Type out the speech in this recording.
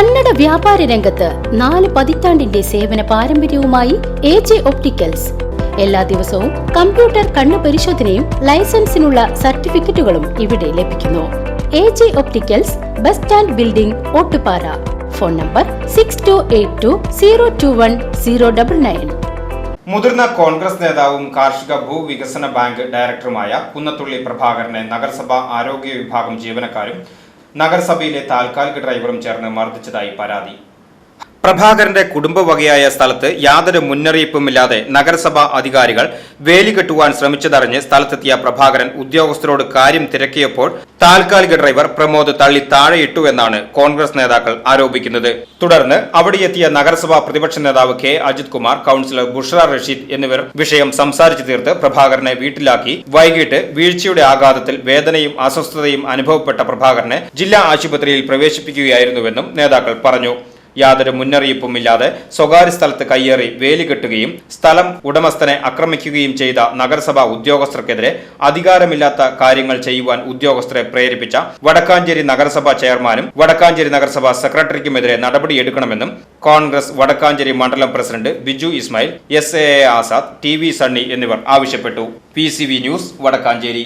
കന്നഡ വ്യാപാര രംഗത്ത് നാല് പതിറ്റാണ്ടിന്റെ സേവന പാരമ്പര്യവുമായി എ ജെ ഒപ്റ്റിക്കൽസ്. എല്ലാ ദിവസവും കമ്പ്യൂട്ടർ കണ്ണു പരിശോധനയും ലൈസൻസിനുള്ള സർട്ടിഫിക്കറ്റുകളും ഇവിടെ ലഭിക്കുന്നു. A J opticals bus stand building Ottupara. Phone number six two eight two zero two one zero double nine മുതിർന്ന കോൺഗ്രസ് നേതാവും കാർഷിക ഭൂവികസന ബാങ്ക് ഡയറക്ടറുമായ കുന്നത്തുള്ളി പ്രഭാകരനെ നഗരസഭാ ആരോഗ്യ വിഭാഗം ജീവനക്കാരും നഗരസഭയിലെ താൽക്കാലിക ഡ്രൈവറും ചേർന്ന് മർദ്ദിച്ചതായി പരാതി. പ്രഭാകരന്റെ കുടുംബവകയായ സ്ഥലത്ത് യാതൊരു മുന്നറിയിപ്പുമില്ലാതെ നഗരസഭാ അധികാരികൾ വേലി കെട്ടുവാൻ ശ്രമിച്ചതറിഞ്ഞ് സ്ഥലത്തെത്തിയ പ്രഭാകരൻ ഉദ്യോഗസ്ഥരോട് കാര്യം തിരക്കിയപ്പോൾ താൽക്കാലിക ഡ്രൈവർ പ്രമോദ് തള്ളി താഴെയിട്ടു എന്നാണ് കോൺഗ്രസ് നേതാക്കൾ ആരോപിക്കുന്നത്. തുടർന്ന് അവിടെയെത്തിയ നഗരസഭാ പ്രതിപക്ഷ നേതാവ് കെ. അജിത് കുമാർ കൌൺസിലർ ബുഷറ റഷീദ് എന്നിവർ വിഷയം സംസാരിച്ചു തീർത്ത് പ്രഭാകരനെ വീട്ടിലാക്കി. വൈകിട്ട് വീഴ്ചയുടെ ആഘാതത്തിൽ വേദനയും അസ്വസ്ഥതയും അനുഭവപ്പെട്ട പ്രഭാകരനെ ജില്ലാ ആശുപത്രിയിൽ പ്രവേശിപ്പിക്കുകയായിരുന്നുവെന്നും നേതാക്കൾ പറഞ്ഞു. യാതൊരു മുന്നറിയിപ്പുമില്ലാതെ സ്വകാര്യ സ്ഥലത്ത് കയ്യേറി വേലി കെട്ടുകയും സ്ഥലം ഉടമസ്ഥനെ ആക്രമിക്കുകയും ചെയ്ത നഗരസഭാ ഉദ്യോഗസ്ഥർക്കെതിരെ അധികാരമില്ലാത്ത കാര്യങ്ങൾ ചെയ്യുവാൻ ഉദ്യോഗസ്ഥരെ പ്രേരിപ്പിച്ച വടക്കാഞ്ചേരി നഗരസഭാ ചെയർമാനും വടക്കാഞ്ചേരി നഗരസഭാ സെക്രട്ടറിക്കുമെതിരെ നടപടിയെടുക്കണമെന്നും കോൺഗ്രസ് വടക്കാഞ്ചേരി മണ്ഡലം president Biju Ismail S A Azad T V Sunny എന്നിവർ ആവശ്യപ്പെട്ടു. P news Wadakkanchery.